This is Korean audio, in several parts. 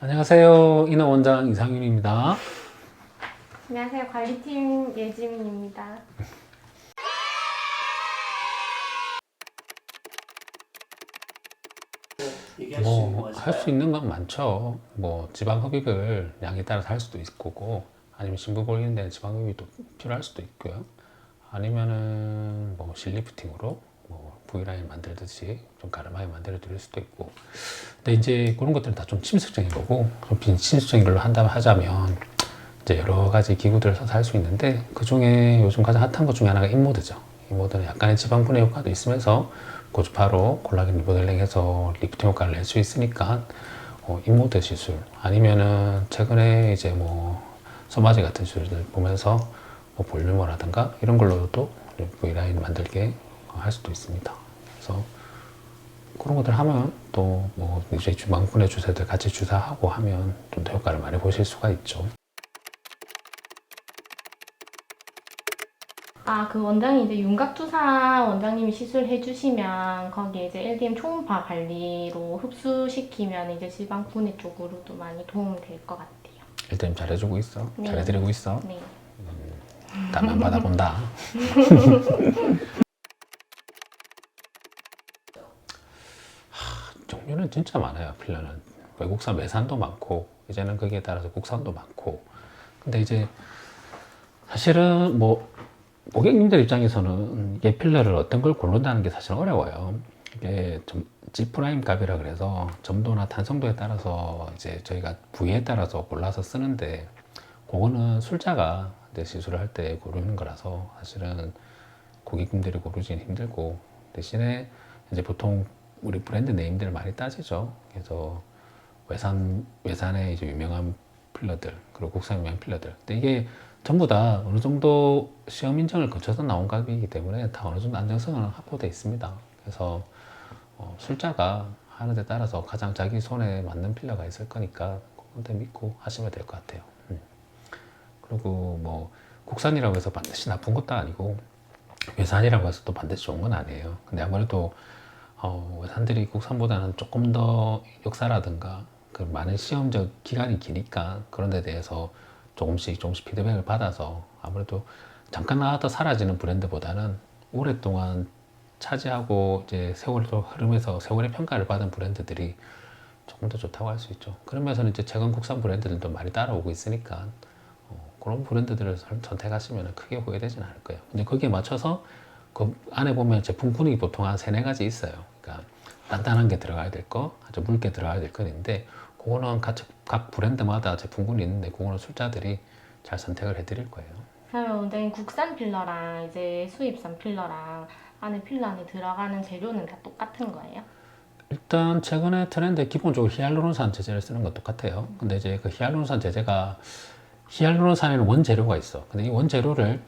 안녕하세요. 인어 원장 이상윤입니다. 안녕하세요. 관리팀 예지민입니다. 얘기할 수 있는 거 뭐할수 있는 건 많죠. 뭐 지방 흡입을 양에 따라서 할 수도 있고, 아니면 심부 볼리는 데는 지방 흡입이 또 필요할 수도 있고요. 아니면은 뭐 실리프팅으로 뭐 V라인 만들듯이 좀 가름하게 만들어 드릴 수도 있고. 근데 이제 그런 것들은 다 좀 침습적인 거고, 좀 비침습적인 걸로 한다면 하자면 이제 여러 가지 기구들을 써서 할 수 있는데 그 중에 요즘 가장 핫한 것 중에 하나가 인모드죠. 인모드는 약간의 지방 분해 효과도 있으면서 고주파로 콜라겐 리모델링해서 리프팅 효과를 낼 수 있으니까 어, 인모드 시술 아니면은 최근에 이제 뭐 소마지 같은 시술들 보면서 뭐 볼륨어라든가 이런 걸로도 V라인 만들게 할 수도 있습니다. 그래서 그런 것들 하면 또 뭐 이제 주방 분해 주사들 같이 주사하고 하면 좀 더 효과를 많이 보실 수가 있죠. 아, 그 원장이 이제 윤곽투사 원장님이 시술해 주시면 거기에 이제 LDM 초음파 관리로 흡수시키면 이제 지방 분해 쪽으로도 많이 도움이 될 것 같아요. 일단 잘해주고 있어. 네. 잘해드리고 있어. 네. 답만 받아본다. 하, 종류는 진짜 많아요. 필러는 외국산 외산도 많고 이제는 거기에 따라서 국산도 많고. 근데 이제 사실은 뭐 고객님들 입장에서는 이게 필러를 어떤 걸 고른다는 게 사실 어려워요. 이게 좀 G프라임 값이라 그래서 점도나 탄성도에 따라서 이제 저희가 부위에 따라서 골라서 쓰는데 그거는 술자가 이제 시술을 할 때 고르는 거라서 사실은 고객님들이 고르기는 힘들고 대신에 이제 보통 우리 브랜드 네임들 많이 따지죠. 그래서 외산 외산의 이제 유명한 필러들 그리고 국산 유명한 필러들. 근데 이게 전부 다 어느 정도 시험 인정을 거쳐서 나온 값이기 때문에 다 어느 정도 안정성은 확보되어 있습니다. 그래서 어, 술자가 하는 데 따라서 가장 자기 손에 맞는 필러가 있을 거니까 그런데 믿고 하시면 될 것 같아요. 음. 그리고 뭐 국산이라고 해서 반드시 나쁜 것도 아니고 외산이라고 해서 또 반드시 좋은 건 아니에요. 근데 아무래도 어, 외산들이 국산보다는 조금 더 역사라든가 그 많은 시험적 기간이 기니까 그런 데 대해서 조금씩 조금씩 피드백을 받아서 아무래도 잠깐 나왔다 사라지는 브랜드보다는 오랫동안 차지하고 이제 세월도 흐르면서 세월의 평가를 받은 브랜드들이 조금 더 좋다고 할 수 있죠. 그러면서는 이제 최근 국산 브랜드들도 많이 따라오고 있으니까 어, 그런 브랜드들을 선- 선택하시면 크게 후회되지는 않을 거예요. 근데 거기에 맞춰서 그 안에 보면 제품군이 보통 한 세네 가지 있어요. 그러니까 단단한 게 들어가야 될 거, 아주 묽게 들어가야 될건 있는데 그거는 각, 각 브랜드마다 제품군이 있는데 그거는 술자들이 잘 선택을 해드릴 거예요. 그러면 원장님 국산 필러랑 이제 수입산 필러랑 안에 필러 안에 들어가는 재료는 다 똑같은 거예요? 일단 최근에 트렌드 기본적으로 히알루론산 제제를 쓰는 건 똑같아요. 근데 이제 그 히알루론산 제제가 히알루론산에는 원재료가 있어. 근데 이 원재료를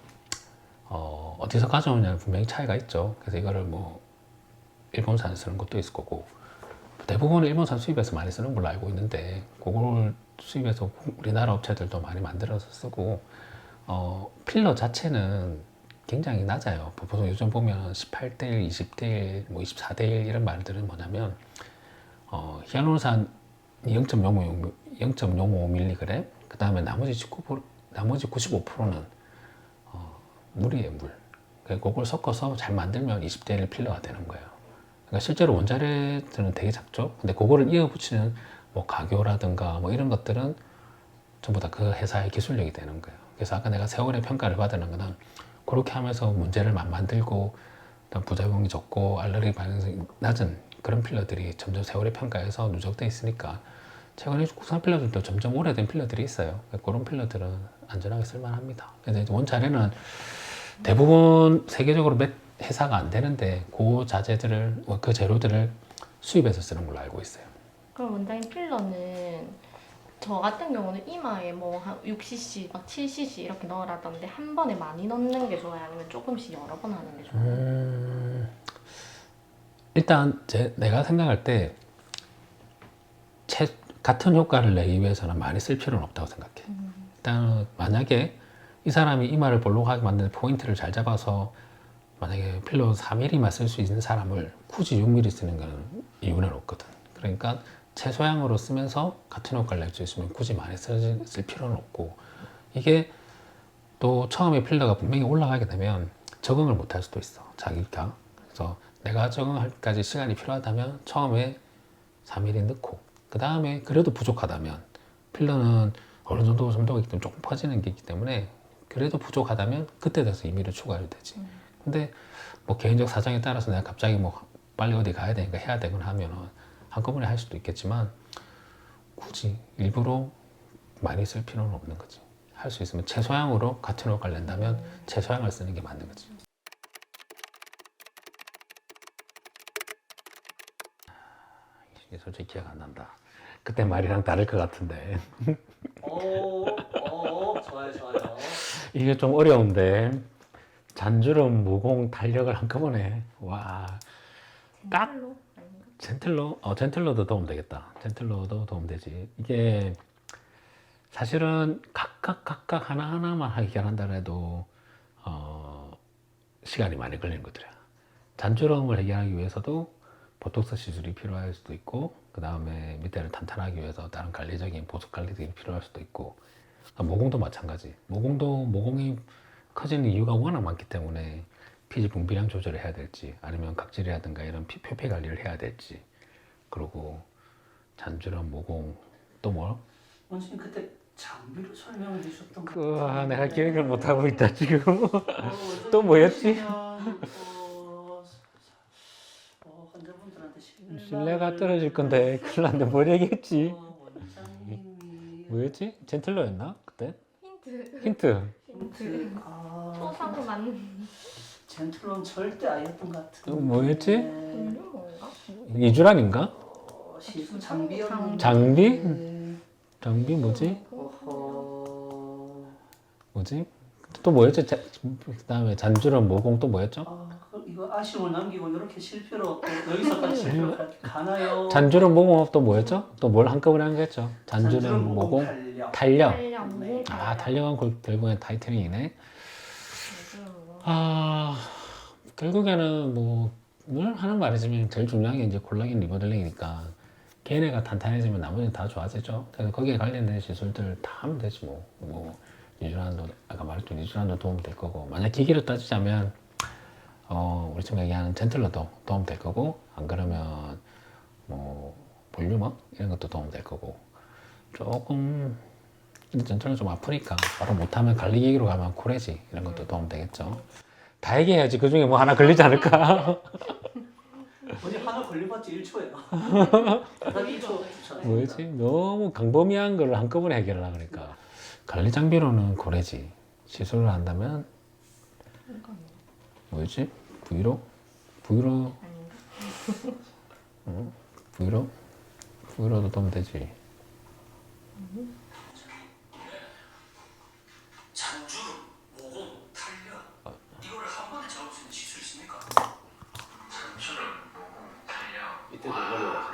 어, 어디서 가져오냐는 분명히 차이가 있죠. 그래서 이거를 뭐 일본산 쓰는 것도 있을 거고 대부분은 일본산 수입해서 많이 쓰는 걸로 알고 있는데 그걸 수입해서 우리나라 업체들도 많이 만들어서 쓰고 어, 필러 자체는 굉장히 낮아요. 보통 요즘 보면 18대 1, 20대 1, 뭐 24대 1 이런 말들은 뭐냐면 어, 히알루론산 0.05 0.05mg 그 다음에 나머지 19% 나머지 95%는 어, 물이에요 물. 그걸 섞어서 잘 만들면 20대 1 필러가 되는 거예요. 그러니까 실제로 원자재들은 되게 작죠. 근데 그거를 이어 붙이는 뭐 가교라든가 뭐 이런 것들은 전부 다 그 회사의 기술력이 되는 거예요. 그래서 아까 내가 세월의 평가를 받는 거는 그렇게 하면서 문제를 만 만들고 부작용이 적고 알레르기 반응이 낮은 그런 필러들이 점점 세월의 평가에서 누적돼 있으니까 최근에 국산 필러들도 점점 오래된 필러들이 있어요. 그런 필러들은 안전하게 쓸만합니다. 근데 원자재는 대부분 세계적으로 몇 회사가 안 되는데 그 자재들을 그 재료들을 수입해서 쓰는 걸로 알고 있어요. 그럼 원장님 필러는 저 같은 경우는 이마에 뭐 한 6cc, 막 7cc 이렇게 넣으라던데 한 번에 많이 넣는 게 좋아요? 아니면 조금씩 여러 번 하는 게 좋아요? 음, 일단 제, 내가 생각할 때 채, 같은 효과를 내기 위해서는 많이 쓸 필요는 없다고 생각해. 일단 만약에 이 사람이 이마를 볼록하게 만드는 포인트를 잘 잡아서 만약에 필러 4mm만 쓸 수 있는 사람을 굳이 6mm 쓰는 건 이유는 없거든. 그러니까 최소량으로 쓰면서 같은 효과를 낼 수 있으면 굳이 많이 쓸, 쓸 필요는 없고 이게 또 처음에 필러가 분명히 올라가게 되면 적응을 못 할 수도 있어 자기가 그래서 내가 적응할까지 시간이 필요하다면 처음에 3mm 넣고 그 다음에 그래도 부족하다면 필러는 어느 정도 점도가 있기 때문에 조금 퍼지는 게 있기 때문에 그래도 부족하다면 그때 돼서 2mm 추가해도 되지 근데 뭐 개인적 사정에 따라서 내가 갑자기 뭐 빨리 어디 가야 되니까 해야 되거나 하면은 한꺼번에 할 수도 있겠지만 굳이 일부러 많이 쓸 필요는 없는 거지. 할 수 있으면 최소량으로 같은 효과를 낸다면 최소량을 쓰는 게 맞는 거지. 이게 솔직히 기억 안 난다. 그때 말이랑 다를 것 같은데 오, 오, 좋아요, 좋아요. 이게 좀 어려운데 잔주름, 무공, 탄력을 한꺼번에 와 딱! 로 아닌가? 젠틀러, 어, 젠틀러도 도움 되겠다. 젠틀러도 도움 되지. 이게 사실은 각각 각각 하나 하나만 해결한다 해도 어, 시간이 많이 걸리는 것들이야. 잔주름을 해결하기 위해서도 보톡스 시술이 필요할 수도 있고, 그 다음에 밑에를 탄탄하기 위해서 다른 관리적인 보습 관리들이 필요할 수도 있고, 아, 모공도 마찬가지. 모공도 모공이 커지는 이유가 워낙 많기 때문에 피지 분비량 조절을 해야 될지, 아니면 각질이라든가 이런 피, 표피 관리를 해야 될지, 그리고 잔주름, 모공 또 뭐? 원장님 그때 장비로 설명을 해주셨던 거. 그, 아, 내가 기억을 못 하고 있다 지금. 어, 또 뭐였지? 어, 어, 환자분들한테 신뢰가 떨어질 건데 큰일 났는데 뭘 얘기했지? 어, 뭐였지? 젠틀러였나 그때? 힌트. 힌트. 힌트. 아, 소사고 맞는 젠틀론 절대 아니었던 것 같은. 어, 뭐였지? 뭔가? 이주란인가? 어, 시술 장비였는데. 장비? 장비 뭐지? 어허. 뭐지? 또 뭐였지? 자, 그다음에 잔주름, 모공 또 뭐였죠? 아, 그 이거 아쉬움을 남기고 이렇게 실패로 또 여기서까지 실패로 가- 가나요? 잔주름, 모공 또 뭐였죠? 또 뭘 한꺼번에 한 거였죠? 잔주름, 모공, 탄력. 탄력. 탄력, 무공 아 탄력은 골- 결국엔 타이틀링이네. 탄력. 아 결국에는 뭐 늘 하는 말이지만 제일 중요한 게 이제 콜라겐 리모델링이니까 걔네가 탄탄해지면 나머지는 다 좋아지죠. 그래서 거기에 관련된 시술들 다 하면 되지 뭐. 뭐 리쥬란도 아까 말했던 리쥬란도 도움 될 거고 만약 기계로 따지자면 어 우리 지금 얘기하는 젠틀러도 도움 될 거고 안 그러면 뭐 볼륨업 이런 것도 도움 될 거고 조금 근데 전체는 좀 아프니까 바로 못하면 관리기기로 가면 코레지 이런 것도 도움 되겠죠. 다 얘기해야지 그 중에 뭐 하나 걸리지 않을까? 언니 하나 걸려봤자 1초예요. 딱 1초 추천해. 뭐였지? 너무 강범위한 걸 한꺼번에 해결하려 그러니까 관리 장비로는 고래지 시술을 한다면 뭐였지? 브이로? 브이로? 아닌가? 어? 브이로? 브이로도 도움 되지 잔주름, 모공, 탄력 이거를 한 번에 잡을 수 있는 기술 있습니까? 잔주름, 모공, 탄력 이때도 어려워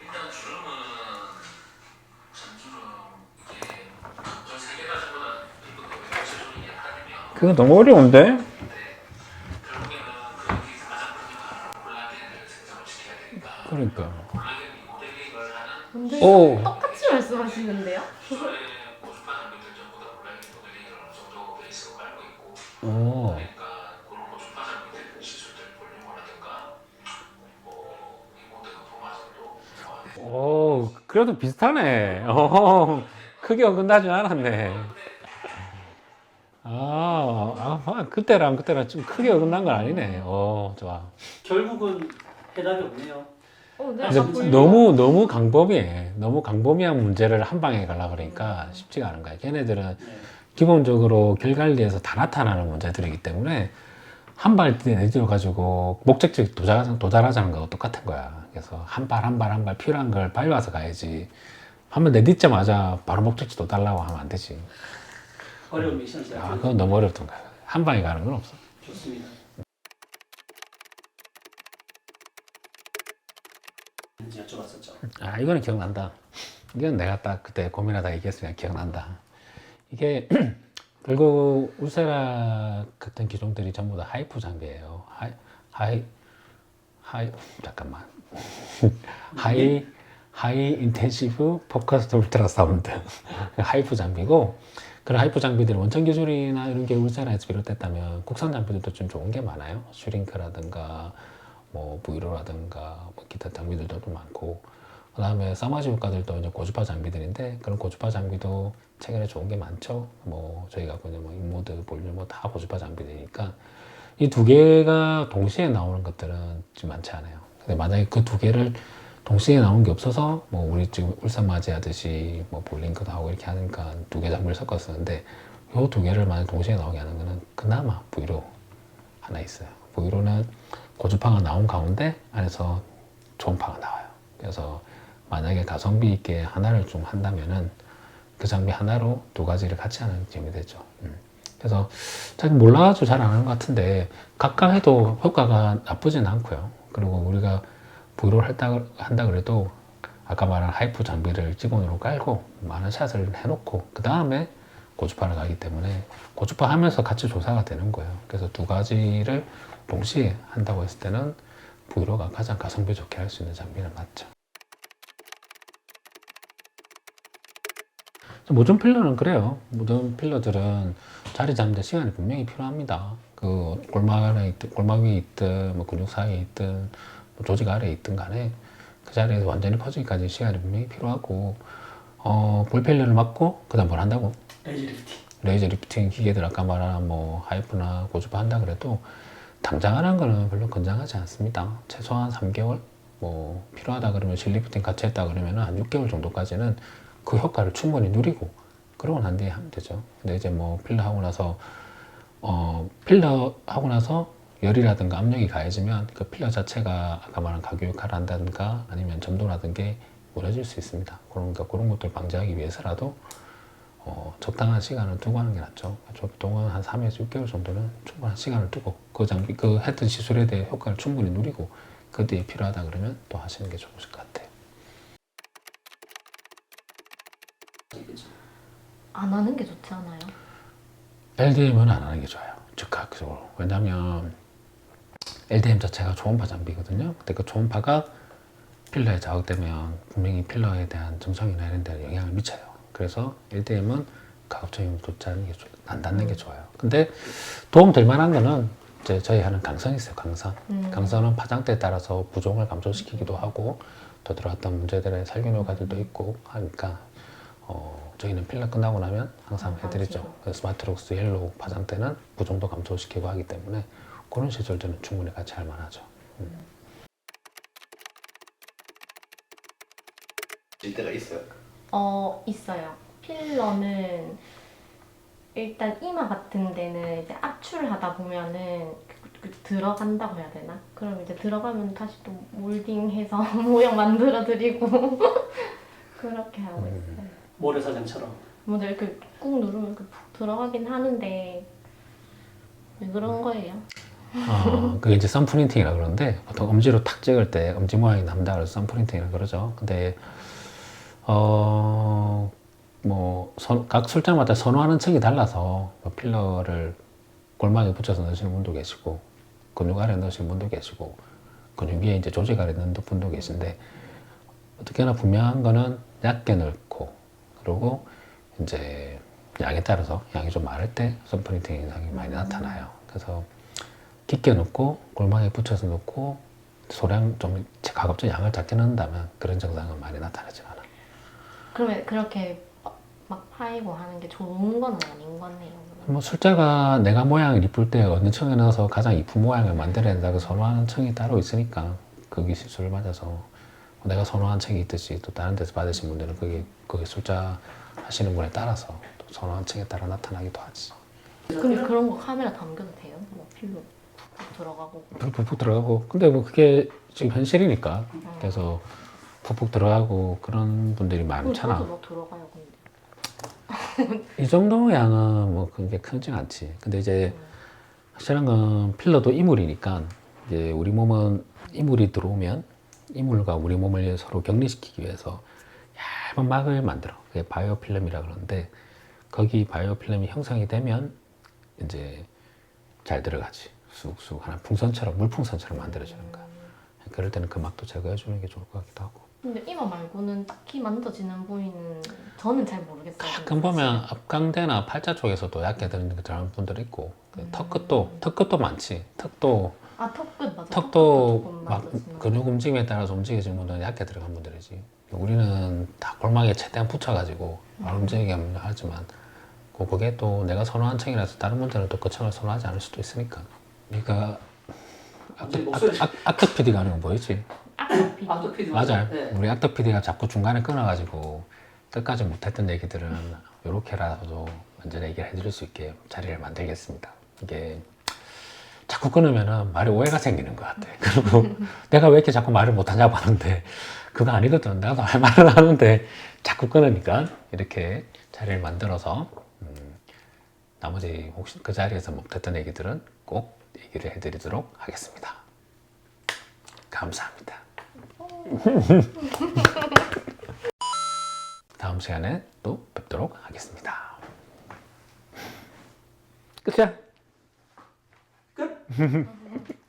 일단 주름은 전주름 이게 전세 개 가지고는 피부가 외부적으로 약하면 그거 너무 어려운데? 결국에는 그 여기서 가장 크게 콜라겐을 생성을 시켜야 되니까 그러니까 콜라겐 리모델링을 하는 근데 오. 똑같이 말씀하시는데요? 기존의 고주파 장비들 전부 다 콜라겐 리모델링을 어느 정도 베이스로 깔고 있고 오. 그러니까 그런 고주파 장비들 시술들 볼륨이라든가 뭐 리모델링 포마진도 오 그래도 비슷하네. 어, 크게 어긋나진 않았네 아, 아 그때랑 그때랑 좀 크게 어긋난 건 아니네 어 좋아 결국은 해답이 없네요. 어, 네. 근데 아까 볼륨- 너무 너무 강범위해. 너무 강범위한 문제를 한 방에 가려 그러니까 쉽지가 않은 거야. 걔네들은 네. 기본적으로 결 관리에서 다 나타나는 문제들이기 때문에 한 발 내디뎌 가지고 목적지 도달, 도달하자는 거하고 똑같은 거야. 그래서 한 발 한 발 한 발 필요한 걸 밟아서 가야지. 한 번 내딛자마자 바로 목적지 도달라고 하면 안 되지. 미션 제가 아, 그건 너무 어렵던 거야. 한 방에 가는 건 없어. 좋습니다. 이제 여쭤봤었죠. 아 이거는 기억난다. 이건 내가 딱 그때 고민하다 얘기했으니까 기억난다. 이게 결국 울세라 같은 기종들이 전부 다 하이프 장비예요. 하이 하이 하이 잠깐만 하이 하이 인텐시브 포커스드 울트라 사운드 하이프 장비고 그런 하이프 장비들이 원천 기술이나 이런 게 울산에서 비롯됐다면 국산 장비들도 좀 좋은 게 많아요. 슈링크라든가 뭐 브이로라든가 뭐 기타 장비들도 좀 많고 그 다음에 사마지 효과들도 이제 고주파 장비들인데 그런 고주파 장비도 최근에 좋은 게 많죠. 뭐 저희가 그냥 뭐 인모드, 볼륨 뭐다 고주파 장비들이니까 이 두 개가 동시에 나오는 것들은 많지 않아요. 근데 만약에 그 두 개를 동시에 나온 게 없어서 뭐 우리 지금 울산 맞이 하듯이 뭐 볼링크도 하고 이렇게 하니까 두개 섞어 쓰는데 요 두 개를 만약 동시에 나오게 하는 거는 그나마 브이로 하나 있어요. 브이로는 고주파가 나온 가운데 안에서 초음파가 나와요. 그래서 만약에 가성비 있게 하나를 좀 한다면은 그 장비 하나로 두 가지를 같이 하는 점이 되죠. 음. 그래서 잘 몰라가지고 잘 안 하는 것 같은데 각각 해도 효과가 나쁘진 않고요. 그리고 우리가 브이로를 한다, 한다 그래도 아까 말한 하이프 장비를 직원으로 깔고 많은 샷을 해놓고 그 다음에 고주파를 가기 때문에 고주파 하면서 같이 조사가 되는 거예요. 그래서 두 가지를 동시에 한다고 했을 때는 브이로가 가장 가성비 좋게 할 수 있는 장비는 맞죠. 모든 필러는 그래요. 모든 필러들은 자리 잡는 데 시간이 분명히 필요합니다. 그 골막 안에 있든, 골막 위에 있든, 뭐 근육 사이에 있든, 뭐 조직 아래에 있든 간에 그 자리에서 완전히 퍼지기까지 시간이 분명히 필요하고, 어, 볼 필러를 맞고, 그 다음 뭘 한다고? 레이저 리프팅. 레이저 리프팅 기계들 아까 말한 뭐 하이프나 고주파 한다 그래도 당장 하는 거는 별로 권장하지 않습니다. 최소한 3개월 뭐 필요하다 그러면 실리프팅 같이 했다 그러면 한 6개월 정도까지는 그 효과를 충분히 누리고 그러고 난 뒤에 하면 되죠. 근데 이제 뭐 필러 하고 나서 어 필러 하고 나서 열이라든가 압력이 가해지면 그 필러 자체가 아까 말한 가교 역할을 한다든가 아니면 점도라든 게 무너질 수 있습니다. 그러니까 그런 것들 방지하기 위해서라도 어, 적당한 시간을 두고 하는 게 낫죠. 보통은 한 3에서 6개월 정도는 충분한 시간을 두고 그 장비, 그 했던 시술에 대해 효과를 충분히 누리고 그 뒤에 필요하다 그러면 또 하시는 게 좋으실 것 같아요. 안 하는 게 좋지 않아요? LDM은 안 하는 게 좋아요. 즉각적으로. 왜냐하면 LDM 자체가 초음파 장비거든요. 근데 그 초음파가 필러에 자극되면 분명히 필러에 대한 증상이나 이런 데 영향을 미쳐요. 그래서 LDM은 가급적이면 돋지 않는 게 좋, 안 닿는 게 좋아요. 근데 도움 될 만한 거는 이제 저희 하는 강선이 있어요. 강선. 음. 강선은 파장대에 따라서 부종을 감소시키기도 하고 더 들어왔던 문제들의 살균 효과들도 있고 하니까 어, 저희는 필러 끝나고 나면 항상 아, 해드리죠. 스마트록스 옐로우 파장대는 부종도 감소시키고 하기 때문에 그런 시절들은 충분히 같이 할 만하죠. 질 때가 있어요. 어, 있어요. 필러는 일단 이마 같은 데는 이제 압출하다 보면은 그, 그 들어간다고 해야 되나? 그럼 이제 들어가면 다시 또 몰딩해서 모양 만들어 드리고 그렇게 하고 있어요. 모래사장처럼. 먼저 이렇게 꾹 누르면 이렇게 푹 들어가긴 하는데 왜 그런 거예요? 어, 그게 이제 썬프린팅이라 그러는데 보통 엄지로 탁 찍을 때 엄지 모양이 남다 그래서 썬프린팅이라 그러죠. 근데 어, 어뭐각 술장마다 선호하는 층이 달라서 뭐 필러를 골막에 붙여서 넣으시는 분도 계시고 근육 아래 넣으시는 분도 계시고 근육 위에 이제 조직 아래 넣는 분도 계신데 어떻게나 분명한 거는 얇게 넣고 그리고 이제 양에 따라서 양이 좀 많을 때 썬프린팅 현상이 많이 나타나요. 그래서 깊게 넣고 골망에 붙여서 넣고 소량 좀 가급적 양을 작게 넣는다면 그런 증상은 많이 나타나지 않아. 그러면 그렇게 막 파이고 하는 게 좋은 건 아닌 거네요. 뭐 술자가 내가 모양을 이쁠 때 어느 층에 넣어서 가장 이쁜 모양을 만들어야 된다고 선호하는 층이 따로 있으니까 거기 시술을 맞아서 내가 선호한 층이 있듯이 또 다른 데서 받으신 분들은 그게 그게 술자 하시는 분에 따라서 또 선호한 층에 따라 나타나기도 하지. 그럼 그런 거 카메라 담겨도 돼요? 뭐 필로 푹푹 들어가고 푹- 푹푹 들어가고 근데 뭐 그게 지금 현실이니까 그래서 푹푹 들어가고 그런 분들이 많잖아. 저도 막 들어가요 근데. 이 정도 양은 뭐 그게 크지 않지. 근데 이제 확실한 건 필러도 이물이니까 이제 우리 몸은 이물이 들어오면 이물과 우리 몸을 서로 격리시키기 위해서 얇은 막을 만들어. 그게 바이오 필름이라 그러는데 거기 바이오 필름이 형성이 되면 이제 잘 들어가지. 쑥쑥 하나 풍선처럼 물풍선처럼 만들어지는 거야. 그럴 때는 그 막도 제거해 주는 게 좋을 것 같기도 하고. 근데 이마 말고는 딱히 만져지는 부위는 저는 잘 모르겠어요. 가끔 보면 앞광대나 팔자 쪽에서도 얕게 들리는 게 들어가는 분들 있고 그턱 끝도 턱 끝도 많지. 턱도 아 턱끝 맞아. 턱도 막 근육 움직임에 따라서 움직여지는 분들은 얕게 들어간 분들이지. 우리는 다 골망에 최대한 붙여가지고 안 움직이게 하면 하지만 그- 그게 또 내가 선호한 층이라서 다른 분들은 또 그 층을 선호하지 않을 수도 있으니까. 목소리 악덕 PD가 하는 거 보이지? 아토피. 아토피드 맞아요. 네. 우리 악덕 PD가 자꾸 중간에 끊어가지고 끝까지 못했던 얘기들은 이렇게라도 먼저 얘기를 해드릴 수 있게 자리를 만들겠습니다. 이게 자꾸 끊으면은 말에 오해가 생기는 것 같아. 그리고 내가 왜 이렇게 자꾸 말을 못하냐고 하는데 그거 아니거든. 나도 할 말을 하는데 자꾸 끊으니까 이렇게 자리를 만들어서 음, 나머지 혹시 그 자리에서 못했던 얘기들은 꼭 얘기를 해드리도록 하겠습니다. 감사합니다. 다음 시간에 또 뵙도록 하겠습니다. 끝이야. 끝.